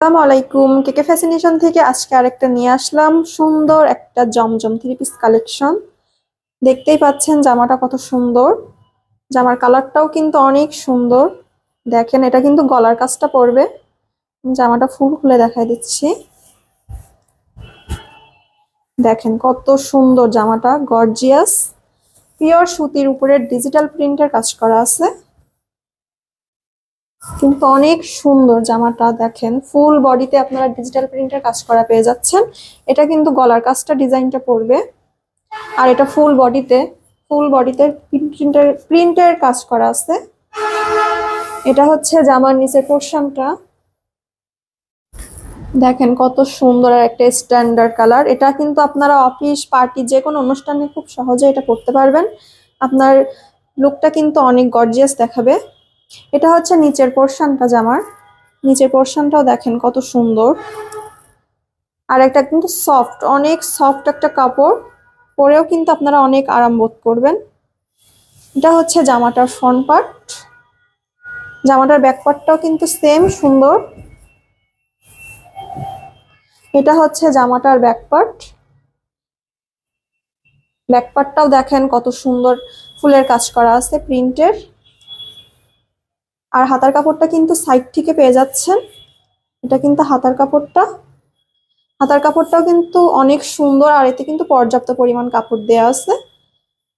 আসসালামু আলাইকুম। কেকে ফ্যাসিনেশন থেকে আজকে আরেকটা নিয়ে আসলাম। সুন্দর একটা জমজম থ্রি পিস কালেকশন দেখতেই পাচ্ছেন জামাটা কত সুন্দর। জামার কালারটাও কিন্তু অনেক সুন্দর। দেখেন, এটা কিন্তু গলার কাজটা পড়বে জামাটা ফুল খুলে দেখাই দিচ্ছি। দেখেন, কত সুন্দর জামাটা। গর্জিয়াস। পিওর সুতির উপরে ডিজিটাল প্রিন্টের কাজ করা আছে। কিন্তু অনেক সুন্দর জামাটা দেখেন। ফুল বডিতে আপনারা ডিজিটাল প্রিন্টের কাজ করা পেয়ে যাচ্ছেন। এটা কিন্তু গলার কাজটা ডিজাইনটা পড়বে আর এটা ফুল বডিতে ফুল বডিতে প্রিন্টের প্রিন্টের কাজ করা আছে। এটা হচ্ছে জামার নিচের পোর্শনটা। দেখেন কত সুন্দর একটা স্ট্যান্ডার্ড কালার এটা কিন্তু আপনারা অফিস পার্টি যে কোনো অনুষ্ঠানে খুব সহজে এটা করতে পারবেন। আপনার লুকটা কিন্তু অনেক গর্জিয়াস দেখাবে। এটা হচ্ছে নিচের পোর্শনটা জামার নিচের পোর্শনটাও দেখেন কত সুন্দর। আর একটা কিন্তু সফট অনেক সফট একটা কাপড়। পরেও কিন্তু আপনারা অনেক আরাম বোধ করবেন। এটা হচ্ছে জামাটার ফ্রন্ট পার্ট জামাটার ব্যাক পার্টটাও কিন্তু সেম সুন্দর। এটা হচ্ছে জামাটার ব্যাক পার্ট ব্যাক পার্টটাও দেখেন কত সুন্দর ফুলের কাজ করা আছে প্রিন্টের আর হাতার কাপড়টা কিন্তু সাইড থেকে পেয়ে যাচ্ছেন। এটা কিন্তু হাতার কাপড়টা। হাতার কাপড়টাও কিন্তু অনেক সুন্দর আর এতে কিন্তু পর্যাপ্ত পরিমাণ কাপড় দেওয়া আছে।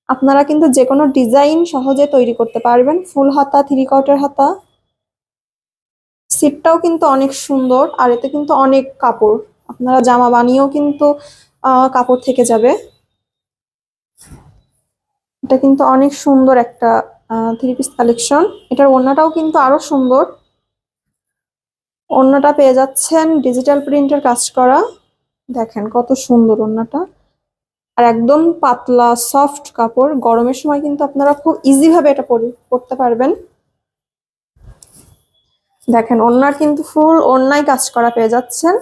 আপনারা কিন্তু যে কোনো ডিজাইন সহজে তৈরি করতে পারবেন। ফুল হাতা থ্রি কটের হাতা। সিটটাও কিন্তু অনেক সুন্দর আর এতে কিন্তু অনেক কাপড়। আপনারা জামা বানিয়েও কিন্তু কাপড় থেকে যাবে। এটা কিন্তু অনেক সুন্দর একটা থ্রি পিস কালেকশন এটার ওড়নাটাও কিন্তু আরও সুন্দর। ওড়নাটা পেয়ে যাচ্ছেন ডিজিটাল প্রিন্টের কাজ করা। দেখেন কত সুন্দর ওড়নাটা। আর একদম পাতলা সফট কাপড়। গরমের সময় কিন্তু আপনারা খুব ইজি ভাবে এটা পরতে পারবেন। দেখেন ওড়নার কিন্তু ফুল ওড়নায় কাজ করা পেয়ে যাচ্ছেন।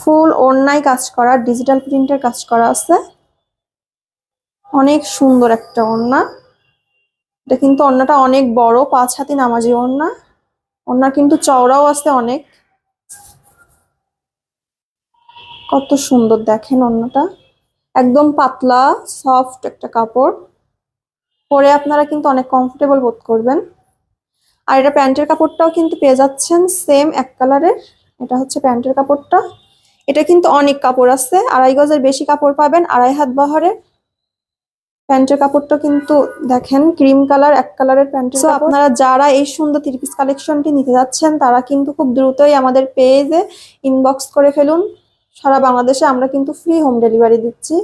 ফুল ওড়নায় কাজ করা ডিজিটাল প্রিন্টের কাজ করা আছে। অনেক সুন্দর একটা ওড়না। এটা কিন্তু ওড়নাটা অনেক বড়, পাঁচ হাতি নামাজি ওড়না ওড়না কিন্তু চওড়াও আছে অনেক। কত সুন্দর দেখেন ওড়নাটা একদম পাতলা, সফট একটা কাপড়। পরে আপনারা কিন্তু অনেক কমফোর্টেবল বোধ করবেন। আর এটা প্যান্টের কাপড়টাও কিন্তু পেয়ে যাচ্ছেন সেম এক কালারের এটা হচ্ছে প্যান্টের কাপড়টা। এটা কিন্তু অনেক কাপড় আছে। আড়াই গজের বেশি কাপড় পাবেন আড়াই হাত বহরে। প্যান্টের কাপড়টা কিন্তু দেখেন ক্রিম কালার এক কালারের প্যান্টের সো আপনারা যারা এই সুন্দর থ্রি পিস কালেকশনটি নিতে যাচ্ছেন তারা কিন্তু খুব দ্রুতই আমাদের পেজে ইনবক্স করে ফেলুন। সারা বাংলাদেশে আমরা কিন্তু ফ্রি হোম ডেলিভারি দিচ্ছি।